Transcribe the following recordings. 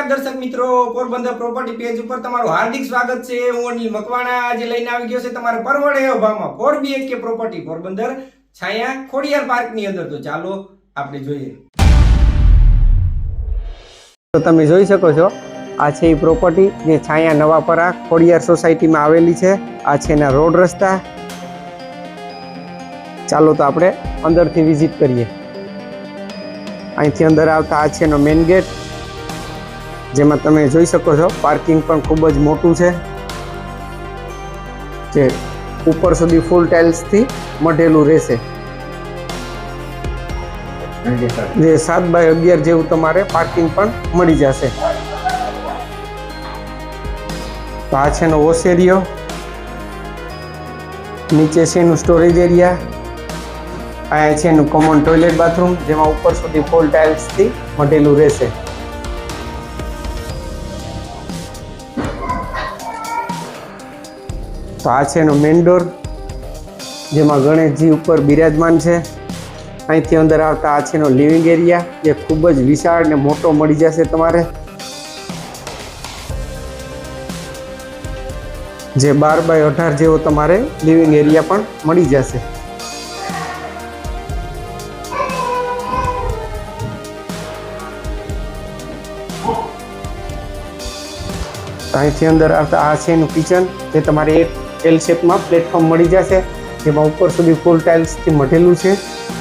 નમસ્કાર દર્શક મિત્રો, પોરબંદર પ્રોપર્ટી પેજ ઉપર તમારું હાર્દિક સ્વાગત છે. હું અનિલ મકવાણા આજે લઈને આવી ગયો છે તમારા પરવડે ભાવમાં four BHK property Porbandar, Chhaya, Khodiyar પાર્કની અંદર. તો ચાલો આપણે જોઈએ. તો તમે જોઈ શકો છો, આ છે એ પ્રોપર્ટી જે છાયા નવાપરા ખોડિયાર સોસાયટીમાં આવેલી છે. આ છે એના રોડ રસ્તા. ચાલો તો આપણે અંદરથી વિઝિટ કરીએ. અહીંથી અંદર આવતા આ છે એનો મેઇન ગેટ જેમાં તમે જોઈ શકો છો પાર્કિંગ પણ ખૂબ જ મોટું છે. જે ઉપર સુધી ફૂલ ટાઇલ્સથી મઢેલું રહેશે. જે સાત બાય અગિયાર જેવું તમારે પાર્કિંગ પણ મળી જશે. તો આ છે નો વોશ એરિયો નીચે છે એનું સ્ટોરેજ એરિયા અહીંયા છે એનું કોમન ટોયલેટ બાથરૂમ જેમાં ઉપર સુધી ફૂલ ટાઇલ્સથી મઢેલું રહેશે. તો આ છે એનો મેન ડોર જેમાં ગણેશજી ઉપર બિરાજમાન છે. અહીંથી અંદર આવતા આ છે એનો લિવિંગ એરિયા જે ખૂબ જ વિશાળ અને મોટો મળી જશે તમારે. જે બાર બાય અઢાર જેવો તમારે લિવિંગ એરિયા પણ મળી જશે. અહીંથી અંદર આવતા આ છે એનું કિચન જે તમારે એક એલ શેપમાં પ્લેટફોર્મ મળી જશે. જેમાં ઉપર સુધી ફૂલ ટાઇલ્સથી મઢેલું છે,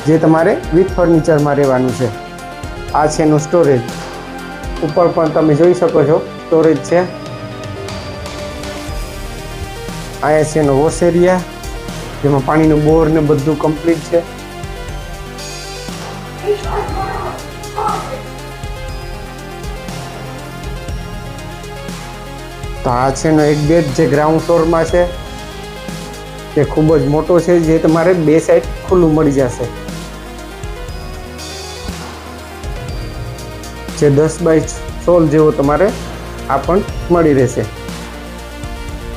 જે તમારે વિથ ફર્નિચરમાં રહેવાનું છે. આ છે એનું સ્ટોરેજ ઉપર પણ તમે જોઈ શકો છો સ્ટોરેજ છે. અહીંયા છે એનો વોશ એરિયા જેમાં પાણીનું બોર ને બધું કમ્પ્લીટ છે. તો આ છે એનો એક બેડ જે ગ્રાઉન્ડ ફ્લોરમાં છે. તે ખૂબ જ મોટો છે, જે તમારે બે સાઈડ ખુલ્લું મળી જશે. જે દસ બાય સોળ જેવો તમારે આ પણ મળી રહેશે.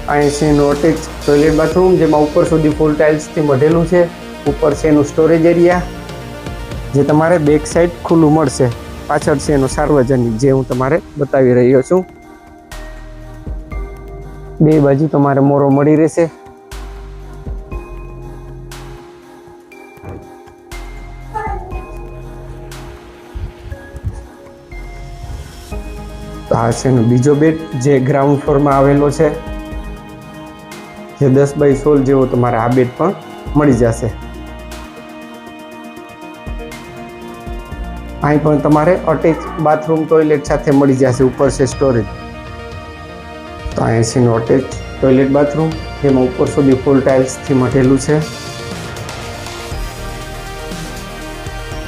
અહીં એસીનું અટેચ ટોયલેટ બાથરૂમ જેમાં ઉપર સુધી ફૂલ ટાઇલ્સથી મઢેલું છે. ઉપર છે એનું સ્ટોરેજ એરિયા જે તમારે બેક સાઈડ ખુલ્લું મળશે. પાછળ છે એનું સાર્વજનિક, જે હું તમારે બતાવી રહ્યો છું. બે બાજુ તમારે મોરો મળી રહેશે. તો આ છે એનો બીજો બેડ જે ગ્રાઉન્ડ ફ્લોરમાં આવેલો છે. જે દસ બાય સોળ જેવો તમારે આ બેડ પણ મળી જશે. અહીં પણ તમારે અટેચ બાથરૂમ ટોયલેટ સાથે મળી જશે, ઉપર છે સ્ટોરેજ તો અહીં છે અટેચ ટોયલેટ બાથરૂમ જેમાં ઉપર સુધી ફૂલ ટાઇલ્સથી મઢેલું છે.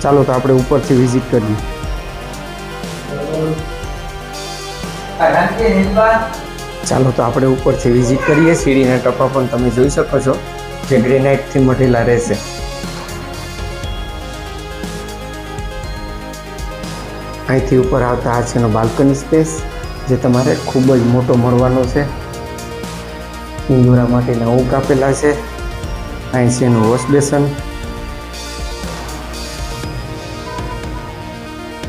ચાલો તો આપણે ઉપરથી વિઝિટ કરીએ. ચાલો તો આપણે ઉપરથી વિઝિટ કરીએ. સીડીના ટપા પણ તમે જોઈ શકો છો, જે ગ્રેનાઇટથી મઢેલા રહેશે. અહીંથી ઉપર આવતા આ છેનો બાલ્કની સ્પેસ જે તમારે ખૂબ જ મોટો મળવાનો છે. ઇન્દોરા માટેના ઊંઘ આપેલા છે. અહીં છે એનું વોશ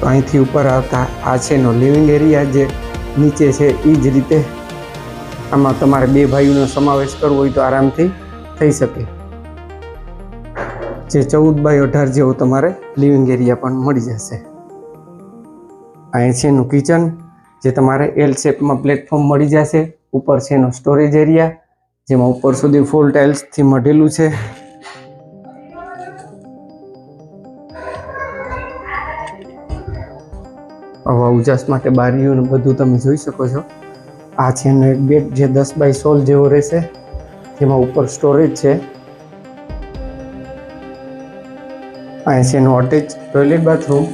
અહીંથી ઉપર આવતા આ છે એનો લિવિંગ એરિયા જે નીચે છે એ જ રીતે આમાં તમારે બે ભાઈઓનો સમાવેશ કરવો હોય તો આરામથી થઈ શકે. જે ચૌદ બાય અઢાર જેવો તમારે લિવિંગ એરિયા પણ મળી જશે. આ એનું કિચન જે તમારે એલ શેપમાં પ્લેટફોર્મ મળી જશે. ઉપર છે એનો સ્ટોરેજ એરિયા, જેમાં ઉપર સુધી ફૂલ ટાઇલ્સથી મઢેલું છે. હવા ઉજાસ માટે બારીઓ ને બધું તમે જોઈ શકો છો. આ છે એનો એક બેડ જે દસ બાય સોળ જેવો રહેશે. જેમાં ઉપર સ્ટોરેજ છે. અહીંયા છે એનું અટેચ ટોયલેટ બાથરૂમ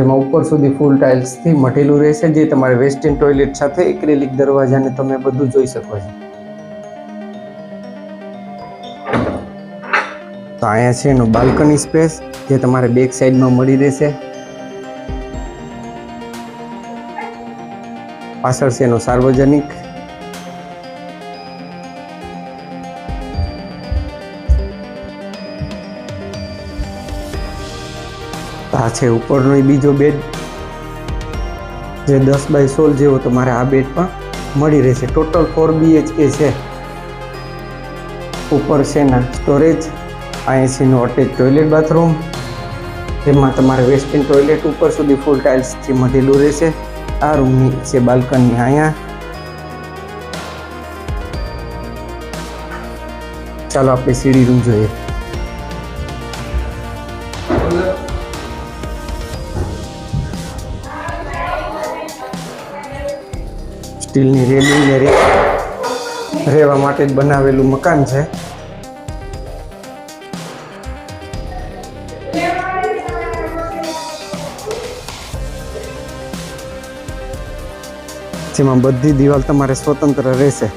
જેમાં ઉપર સુધી ફૂલ ટાઇલ્સથી મઢેલું રહેશે, જે તમારે વેસ્ટર્ન ટોયલેટ સાથે એક્રેલિક દરવાજાને તમે બધું જોઈ શકો છો. તો અહીંયા છે એનું બાલ્કની સ્પેસ જે તમારે બેક સાઈડમાં મળી રહેશે. પાછળ છે એનો સાર્વજનિક. આ છે ઉપરનો બીજો બેડ જે દસ બાય સોળ જેવો તમારે આ બેડ પણ મળી રહેશે. ટોટલ ફોર બીએચકે છે. ઉપર છે ના સ્ટોરેજ આ એસીનું અટેચ ટોયલેટ બાથરૂમ જેમાં તમારે વેસ્ટર્ન ટોયલેટ ઉપર સુધી ફૂલ ટાઇલ્સથી મઢેલું રહેશે. આ રૂમની છે બાલ્કની અહીંયા. ચાલો આપણે સીડી રૂમ જોઈએ. સ્ટીલની રેલિંગ ને રહેવા માટે જ બનાવેલું મકાન છે. જેમાં બધી દિવાલ તમારે સ્વતંત્ર રહેશે.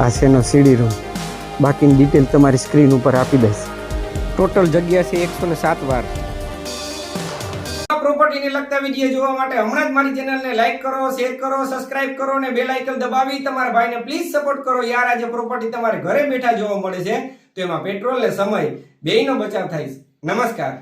આ છે એનો સીડી રૂમ બાકીની ડિટેલ તમારી સ્ક્રીન ઉપર આપી દઈશ. ટોટલ જગ્યા છે એકસો ને સાત વાર. પ્રોપર્ટીને લગતા વીડિયો જોવા માટે હમણાં જ મારી ચેનલને લાઈક કરો શેર કરો સબસ્ક્રાઇબ કરો અને બેલ આઇકન દબાવી. તમારા ભાઈને પ્લીઝ સપોર્ટ કરો. યાર, આજે પ્રોપર્ટી તમારે ઘરે બેઠા જોવા મળે છે. તો એમાં પેટ્રોલ ને સમય, બેયનો બચાવ થાય નમસ્કાર.